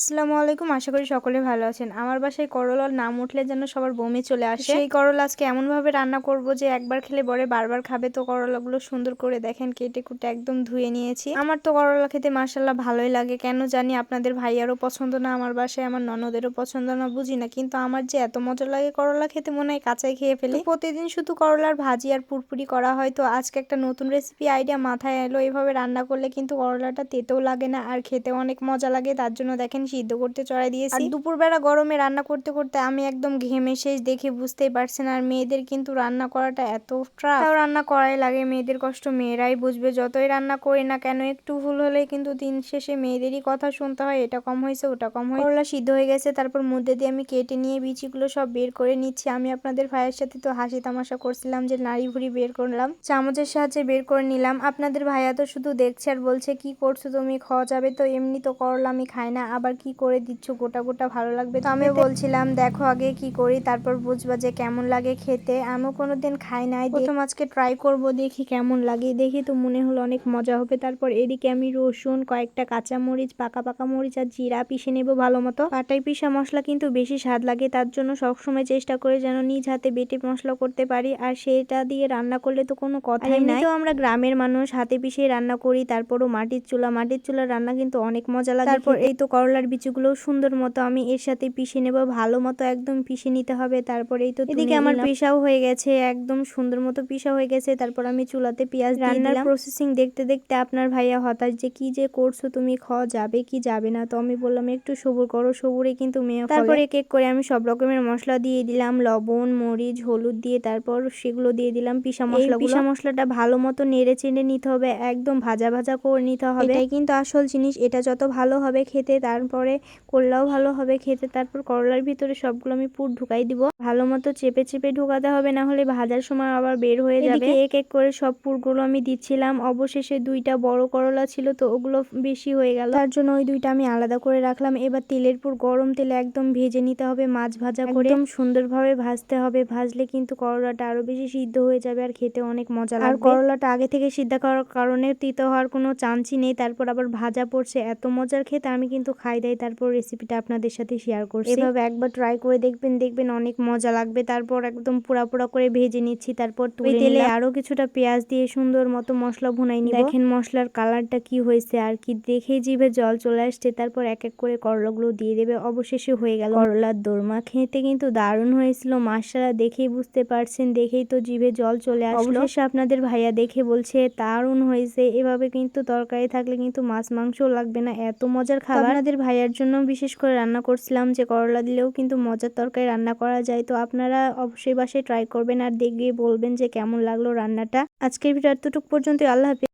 আসসালামু আলাইকুম। আশা করি সকলে ভালো আছেন। আমার বাসায় করলার নাম উঠলে যেন সবার বমি চলে আসে। সেই করলা আজকে এমনভাবে রান্না করব যে একবার খেলে বরে বারবার খাবে। তো করলাগুলো সুন্দর করে দেখেন কেটে কুটে একদম ধুয়ে নিয়েছি। আমার তো করলা খেতে মার্শাল্লাহ ভালোই লাগে। কেন জানি আপনাদের ভাইয়ারও পছন্দ না, আমার বাসায় আমার ননদেরও পছন্দ না, বুঝি না। কিন্তু আমার যে এত মজা লাগে করলা খেতে, মনে হয় কাঁচাই খেয়ে ফেলি। প্রতিদিন শুধু করলার ভাজি আর পুরপুরি করা হয়। তো আজকে একটা নতুন রেসিপি আইডিয়া মাথায় এলো। এভাবে রান্না করলে কিন্তু করলাটা তেতেও লাগে না আর খেতে অনেক মজা লাগে। তার জন্য দেখেন সিদ্ধ করতে চড়াই দিয়েছি। আর দুপুরবেলা গরমে রান্না করতে করতে আমি একদম ঘেমে শেষ দেখে বুঝতেই পারছেন আর মেয়েদের কিন্তু রান্না করাটা এত ট্রাফ রান্না করাই লাগে, মেয়েদের কষ্ট মেয়েরাই বুঝবে। যতই রান্না করি না কেন, একটু ভুল হলে কিন্তু দিন শেষে মেয়েদেরই কথা শুনতে হয়। এটা কম হয়েছে, ওটা কম হয়ে করলা সিদ্ধ হয়ে গেছে, তারপর মধ্যে দিয়ে আমি কেটে নিয়ে বিচিগুলো সব বের করে নিচ্ছি। আমি আপনাদের ভাইয়ের সাথে তো হাসি তামাশা করছিলাম যে নাড়ি ভুড়ি বের করলাম। চামচের সাহায্যে বের করে নিলাম। আপনাদের ভাইয়া তো শুধু দেখছে আর বলছে, কি করছ তুমি? খাওয়া যাবে তো? এমনি তো করলা, আমি খাই না। আবার কি করে দিচ্ছ? গোটা গোটা ভালো লাগবে তো? আমি বলছিলাম দেখো আগে কি করি তারপর বুঝবা যে কেমন লাগে খেতে। আমিও কোনোদিন খাই নাই। প্রথম আজকে ট্রাই করব দেখি কেমন লাগে। দেখি তো মনে হলো অনেক মজা হবে। তারপর এদিকে আমি রসুন কয়েকটা কাঁচা মরিচ পাকা পাকা মরিচ আর জিরা পিষে নেব ভালো মতো। পাটাই পিসা মশলা কিন্তু বেশি স্বাদ লাগে তার জন্য সবসময় চেষ্টা করে যেন নিজ হাতে বেটে মশলা করতে পারি। আর সেটা দিয়ে রান্না করলে তো কোনো কথাই নাই। তো আমরা গ্রামের মানুষ হাতে পিষে রান্না করি তারপরও মাটির চুলা মাটির চুলার রান্না কিন্তু অনেক মজা লাগে তারপর এই তো করলার বিচিগুলো সুন্দর মতো আমি এর সাথে পিষে নেব ভালো মতো একদম পিষে নিতে হবে। তারপরে এই তো এদিকে আমার পিসাও হয়ে গেছে একদম সুন্দর মতো পিসা হয়ে গেছে। তারপর আমি চুলাতে পেঁয়াজ রান্নার প্রসেসিং দেখতে দেখতে আপনার ভাইয়া হতাশ যে কি যে করছ তুমি? খাওয়া যাবে কি যাবে না? তো আমি বললাম একটু সবুর করো সবুরে কিন্তু মেয়ে তারপরে কেক করে আমি সব রকমের মশলা দিয়ে দিলাম। লবণ মরিচ হলুদ দিয়ে তারপর সেগুলো দিয়ে দিলাম পিসা মশলা পিসা মশলাটা ভালো মতো নেড়ে চেড়ে নিতে হবে একদম ভাজা ভাজা করে নিতে হবে। এটাই কিন্তু আসল জিনিস। এটা যত ভালো হবে খেতে তারপরে করলাও ভালো হবে খেতে। তারপর করলার ভিতরে সবগুলো আমি পুর ঢুকাই দিব। ভালো মতো চেপে চেপে ঢুকাতে হবে না হলে ভাজার সময় আবার বের হয়ে যাবে। এক এক করে সব পুরগুলো আমি দিচ্ছিলাম। অবশেষে দুইটা বড় করলা ছিল তো ওগুলো বেশি হয়ে গেল। তার জন্য ওই দুইটা আমি আলাদা করে রাখলাম। এবার তেলের পুর গরম তেলে একদম ভেজে নিতে হবে মাছ ভাজা করে। একদম সুন্দরভাবে ভাজতে হবে। ভাজলে কিন্তু করলাটা আরও বেশি সিদ্ধ হয়ে যাবে আর খেতে অনেক মজা লাগবে। আর করলাটা আগে থেকে সিদ্ধ করার কারণে তিতো হওয়ার কোনো চান্সই নেই। তারপর আবার ভাজা পড়ছে। এত মজার খেতে আমি কিন্তু খাই দেয় তারপর রেসিপিটা আপনাদের সাথে শেয়ার করছি। এভাবে একবার ট্রাই করে দেখবেন দেখবেন অনেক মজা লাগবে। তারপর একদম পুরা পুরা করে ভেজে নিচ্ছি তারপর তুলে তেলে আরও কিছুটা পেঁয়াজ দিয়ে সুন্দর মতো মশলা ভুনাই নিব। দেখেন মশলার কালারটা কি হয়েছে আর কি দেখে জিভে জল চলে আসছে। তারপর এক এক করে করলাগুলো দিয়ে দেবে। অবশেষে হয়ে গেল করলার দোরমা। খেতে কিন্তু দারুণ হয়েছিল মাসালা দেখেই বুঝতে পারছেন দেখেই তো জিভে জল চলে আসলো। অবশেষে আপনাদের ভাইয়া দেখে বলছে দারুণ হয়েছে। এভাবে কিন্তু তরকারি থাকলে কিন্তু মাছ মাংসও লাগবে না। এত মজার খাবার। আপনাদের ভাইয়ার জন্য বিশেষ করে রান্না করছিলাম যে করলা দিলেও কিন্তু মজার তরকারি রান্না করা যায়। তো আপনারা অবশ্যই বাসায় ট্রাই করবেন আর দেখে বলবেন যে কেমন লাগল রান্নাটা। আজকের ভিডিও এতটুকু পর্যন্ত আল্লাহ হাফিজ।